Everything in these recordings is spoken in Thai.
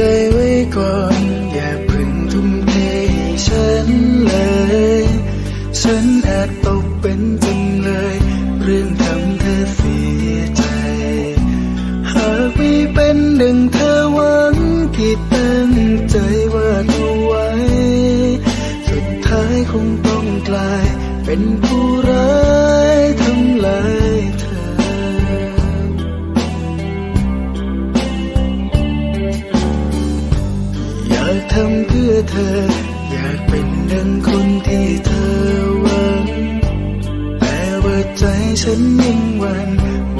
ใจไว้ก่อน อย่าพึ่งทุ่มเทให้ฉันเลย ฉันอาจตกเป็นจำเลย เรื่องทำเธอเสียใจ หากไม่เป็นดังเธอหวังที่ตั้งใจว่าเอาไว้ สุดท้ายคงต้องกลาย เป็นผู้ร้ายทำลายเธอำเพื่อเธอ อยากเป็นดังคนที่เธอหวังแต่ว่าใจฉันยังหวัน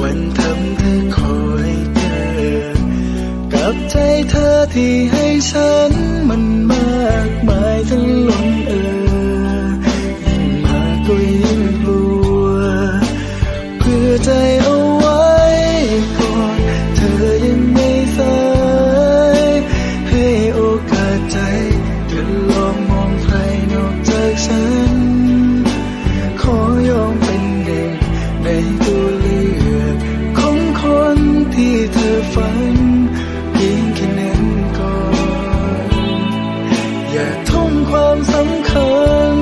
วันทำเธอคอยเจอกับใจเธอที่ให้ฉันมันมากมายจนล้นเออยิ่งมาก็ยิ่งกลัวเพื่อใจ ฝันเพียงแค่นั้นก่อนอย่าทุ่มความสำคัญ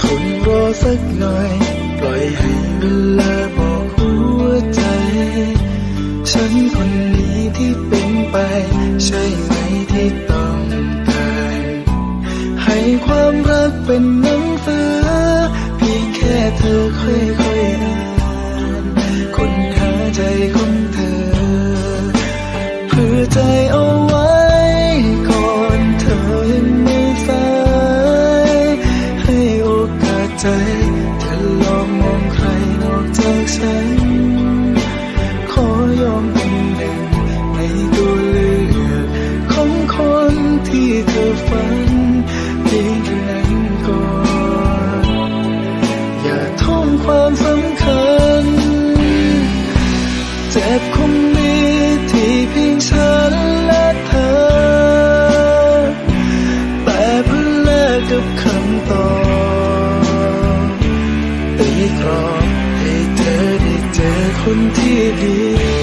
ทนรอสักหน่อย ปล่อยให้เวลาบอกหัวใจ ฉันคนนี้ที่เป็นไป ใช่ไหมที่ต้องการให้ความรักเป็นหนังสือเพียงแค่เธอค่อย ใจเธอลองมองใครนอกจากฉัน ขอยอมเป็นหนึ่งในตัวเลือกของคนที่เธอฝันเพียงแค่นั้นก่อน อย่าทุ่มความสำคัญ เจ็บคงมีที่เพียงฉันและเธอ แต่เพื่อแลกกับคำ คนที่ดี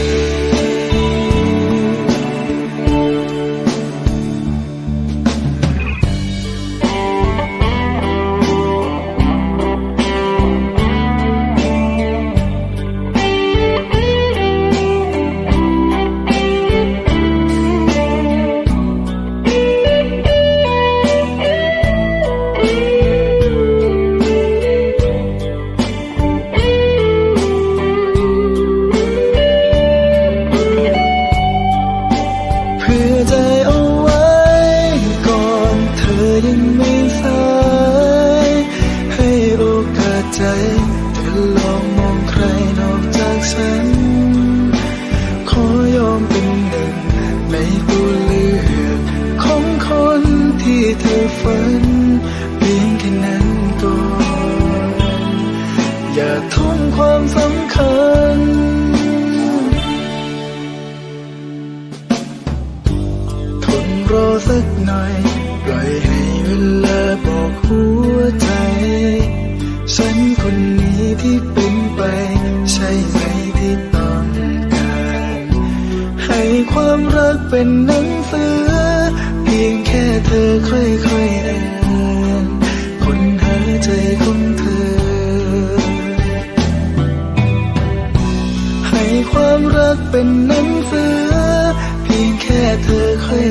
จะลองมองใครนอกจากฉัน ขอยอมเป็นหนึ่งในตัวเลือกของคนที่เธอฝัน ความรักเป็นหนังสือ เพียงแค่เธอค่อยๆอ่านคนหาใจของเธอ ให้ความรักเป็นหนังสือ เพียงแค่เธอค่อย